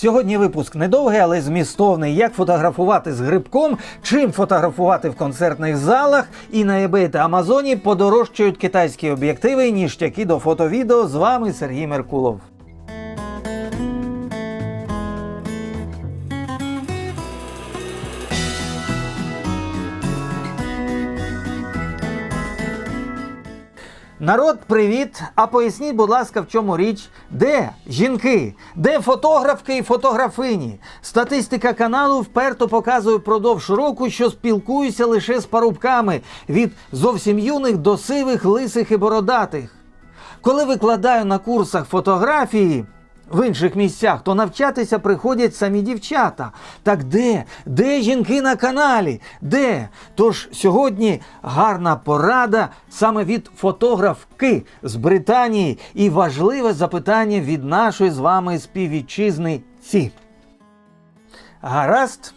Сьогодні випуск недовгий, але змістовний. Як фотографувати з грибком, чим фотографувати в концертних залах, і на eBay та Амазоні подорожчують китайські об'єктиви ніж тяки до фото-відео. З вами Сергій Меркулов. Народ, привіт! А поясніть, будь ласка, в чому річ? Де жінки? Де фотографки і фотографині? Статистика каналу вперто показує впродовж року, що спілкуюся лише з парубками від зовсім юних до сивих, лисих і бородатих. Коли викладаю на курсах фотографії в інших місцях, то навчатися приходять самі дівчата. Так де? Де жінки на каналі? Де? Тож сьогодні гарна порада саме від фотографки з Британії і важливе запитання від нашої з вами співвітчизниці. Гаразд.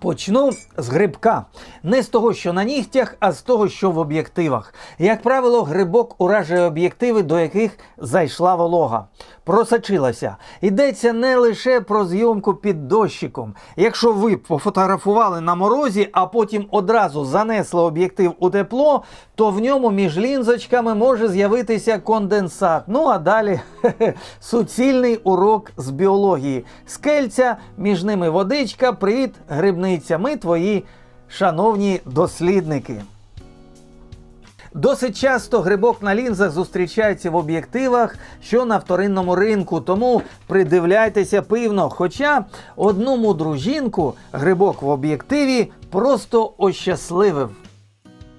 Почну з грибка. Не з того, що на нігтях, а з того, що в об'єктивах. Як правило, грибок уражує об'єктиви, до яких зайшла волога. Просочилася. Йдеться не лише про зйомку під дощиком. Якщо ви пофотографували на морозі, а потім одразу занесли об'єктив у тепло, то в ньому між лінзочками може з'явитися конденсат. Ну а далі суцільний урок з біології. Скельця, між ними водичка, привіт, грибниця. Ми твої шановні дослідники. Досить часто грибок на лінзах зустрічається в об'єктивах, що на вторинному ринку, тому придивляйтеся пивно. Хоча одну мудру жінку грибок в об'єктиві просто ощасливив.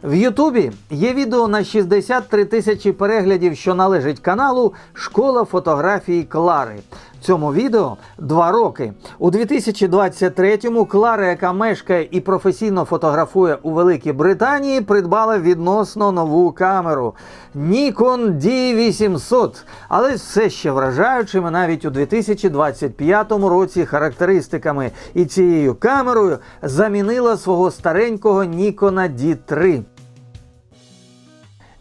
В Ютубі є відео на 63 тисячі переглядів, що належить каналу Школа фотографії Клари. Цьому відео два роки. У 2023-му Клара, яка мешкає і професійно фотографує у Великій Британії, придбала відносно нову камеру Nikon D800, але все ще вражаючими навіть у 2025 році характеристиками. І цією камерою замінила свого старенького Nikon D3.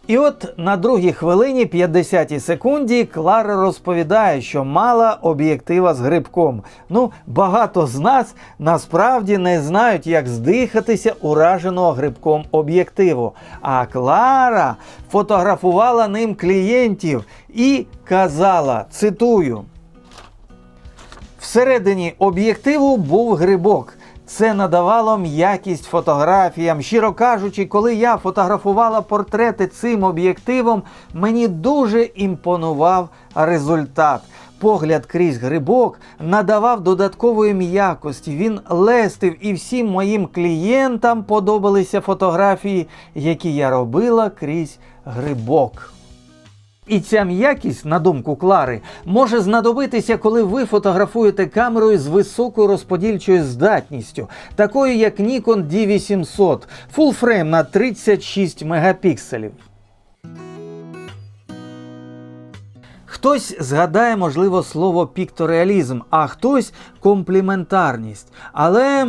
І от на другій хвилині 50 секунді Клара розповідає, що мала об'єктива з грибком. Ну, багато з нас насправді не знають, як здихатися ураженого грибком об'єктиву. А Клара фотографувала ним клієнтів і казала: цитую. Всередині об'єктиву був грибок. Це надавало м'якість фотографіям. Щиро кажучи, коли я фотографувала портрети цим об'єктивом, мені дуже імпонував результат. Погляд крізь грибок надавав додаткової м'якості. Він лестив, і всім моїм клієнтам подобалися фотографії, які я робила крізь грибок. І ця м'якість, на думку Клари, може знадобитися, коли ви фотографуєте камерою з високою розподільчою здатністю, такою як Nikon D800, фулфрейм на 36 мегапікселів. Хтось згадає, можливо, слово піктореалізм, а хтось компліментарність. Але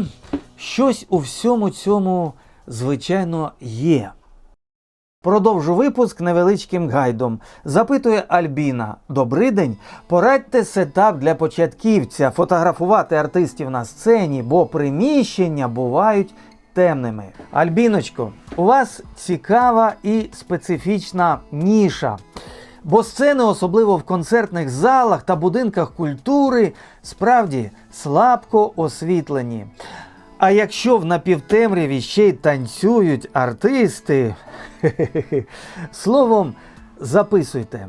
щось у всьому цьому, звичайно, є. Продовжу випуск невеличким гайдом. Запитує Альбіна: Добрий день. Порадьте сетап для початківця фотографувати артистів на сцені, бо приміщення бувають темними. Альбіночко, у вас цікава і специфічна ніша. Бо сцени, особливо в концертних залах та будинках культури, справді слабко освітлені. А якщо в напівтемряві ще й танцюють артисти, словом, записуйте.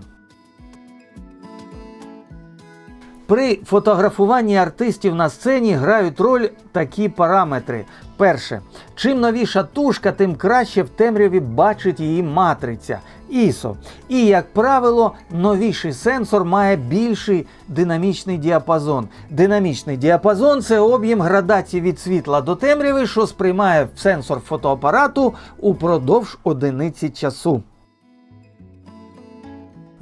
При фотографуванні артистів на сцені грають роль такі параметри. Перше, чим новіша тушка, тим краще в темряві бачить її матриця ISO. І, як правило, новіший сенсор має більший динамічний діапазон. Динамічний діапазон це об'єм градації від світла до темряви, що сприймає сенсор фотоапарату упродовж одиниці часу.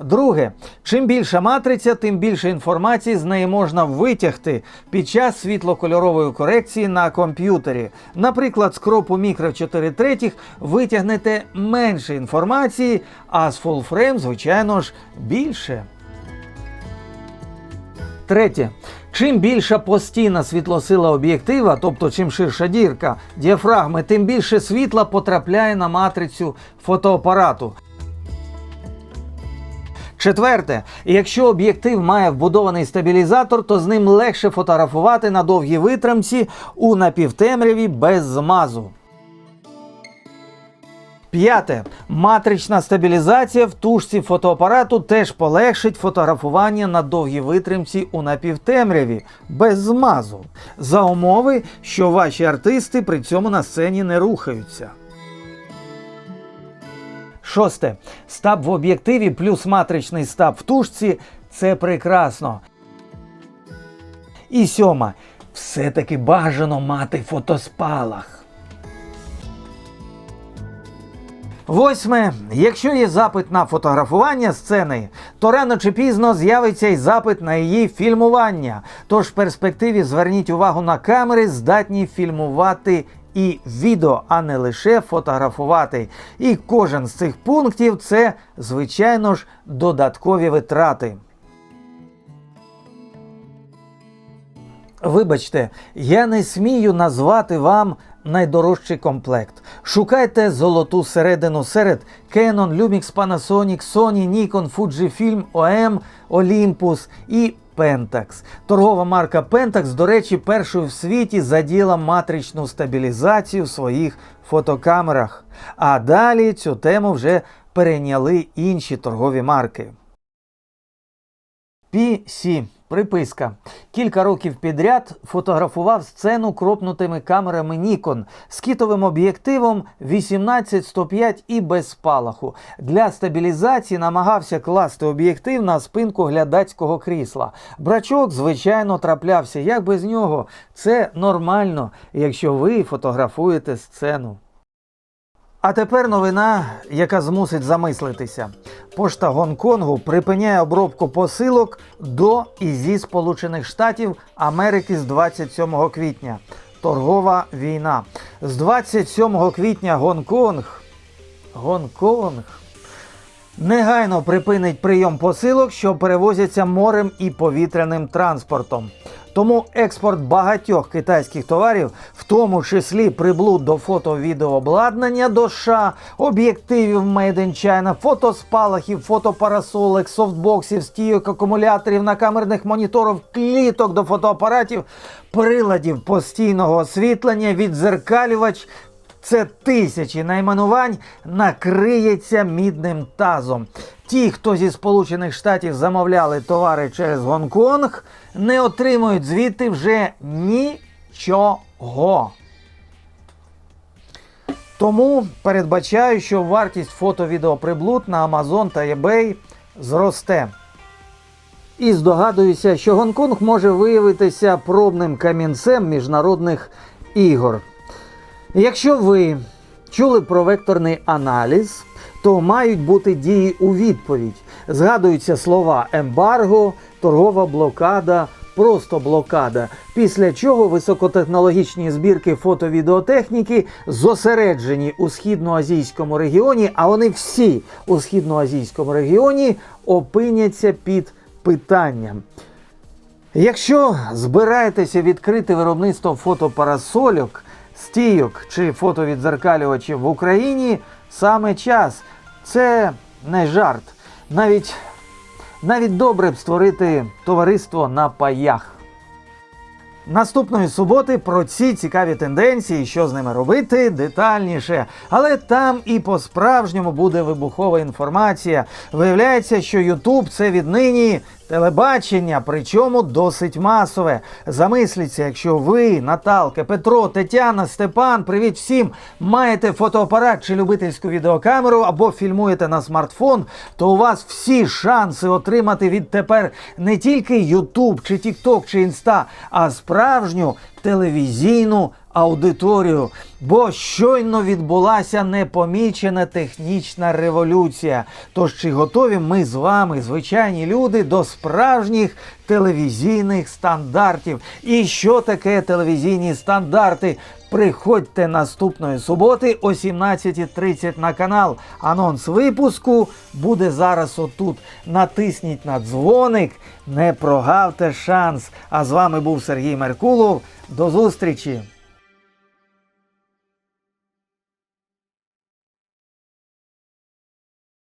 Друге, чим більша матриця, тим більше інформації з неї можна витягти під час світлокольорової корекції на комп'ютері. Наприклад, з кропу мікро 4 третіх витягнете менше інформації, а з фулфрейм, звичайно ж, більше. Третє. Чим більша постійна світлосила об'єктива, тобто чим ширша дірка діафрагми, тим більше світла потрапляє на матрицю фотоапарату. Четверте, якщо об'єктив має вбудований стабілізатор, то з ним легше фотографувати на довгій витримці у напівтемряві без змазу. П'яте. Матрична стабілізація в тушці фотоапарату теж полегшить фотографування на довгій витримці у напівтемряві без змазу, за умови, що ваші артисти при цьому на сцені не рухаються. Шосте. Стаб в об'єктиві плюс матричний стаб в тушці це прекрасно. І сьома. Все-таки бажано мати фотоспалах. Восьме. Якщо є запит на фотографування сцени, то рано чи пізно з'явиться й запит на її фільмування. Тож в перспективі зверніть увагу на камери, здатні фільмувати і відео, а не лише фотографувати. І кожен з цих пунктів це, звичайно ж, додаткові витрати. Вибачте, я не смію назвати вам найдорожчий комплект. Шукайте золоту середину серед Canon, Lumix, Panasonic, Sony, Nikon, Fujifilm, OM, Olympus і Pentax. Торгова марка Pentax, до речі, першою в світі заділа матричну стабілізацію в своїх фотокамерах. А далі цю тему вже перейняли інші торгові марки. PC. Приписка. Кілька років підряд фотографував сцену кропнутими камерами Nikon з кітовим об'єктивом 18-105 і без спалаху. Для стабілізації намагався класти об'єктив на спинку глядацького крісла. Брачок, звичайно, траплявся. Як без нього? Це нормально, якщо ви фотографуєте сцену. А тепер новина, яка змусить замислитися. Пошта Гонконгу припиняє обробку посилок до і зі Сполучених Штатів Америки з 27 квітня. Торгова війна. З 27 квітня Гонконг. Гонконг. Негайно припинить прийом посилок, що перевозяться морем і повітряним транспортом. Тому експорт багатьох китайських товарів, в тому числі приблуд до фото-відеообладнання до США, об'єктивів Made in China, фотоспалахів, фотопарасолек, софтбоксів, стійок, акумуляторів, накамерних моніторів, кліток до фотоапаратів, приладів постійного освітлення, відзеркалювач. Це тисячі найменувань накриється мідним тазом. Ті, хто зі Сполучених Штатів замовляли товари через Гонконг, не отримують звідти вже нічого. Тому передбачаю, що вартість фото-відеоприблуд на Amazon та eBay зросте. І здогадуюся, що Гонконг може виявитися пробним камінцем міжнародних ігор. Якщо ви чули про векторний аналіз, то мають бути дії у відповідь. Згадуються слова ембарго, торгова блокада, просто блокада. Після чого високотехнологічні збірки фото-відеотехніки зосереджені у східноазійському регіоні, а вони всі у східноазійському регіоні опиняться під питанням. Якщо збираєтеся відкрити виробництво фотопарасольок, стійок чи фотовідзеркалювачів в Україні, саме час. Це не жарт. Навіть, навіть добре б створити товариство на паях. Наступної суботи про ці цікаві тенденції, що з ними робити, детальніше. Але там і по-справжньому буде вибухова інформація. Виявляється, що Ютуб це віднині телебачення, причому досить масове. Замисліться, якщо ви, Наталка, Петро, Тетяна, Степан, привіт всім, маєте фотоапарат чи любительську відеокамеру або фільмуєте на смартфон, то у вас всі шанси отримати відтепер не тільки Ютуб, чи Тікток, чи Інста, а справжню телевізійну аудиторію, бо щойно відбулася непомічена технічна революція. Тож чи готові ми з вами, звичайні люди, до справжніх телевізійних стандартів? І що таке телевізійні стандарти? Приходьте наступної суботи о 17.30 на канал. Анонс випуску буде зараз отут. Натисніть на дзвоник, не прогавте шанс. А з вами був Сергій Меркулов. До зустрічі!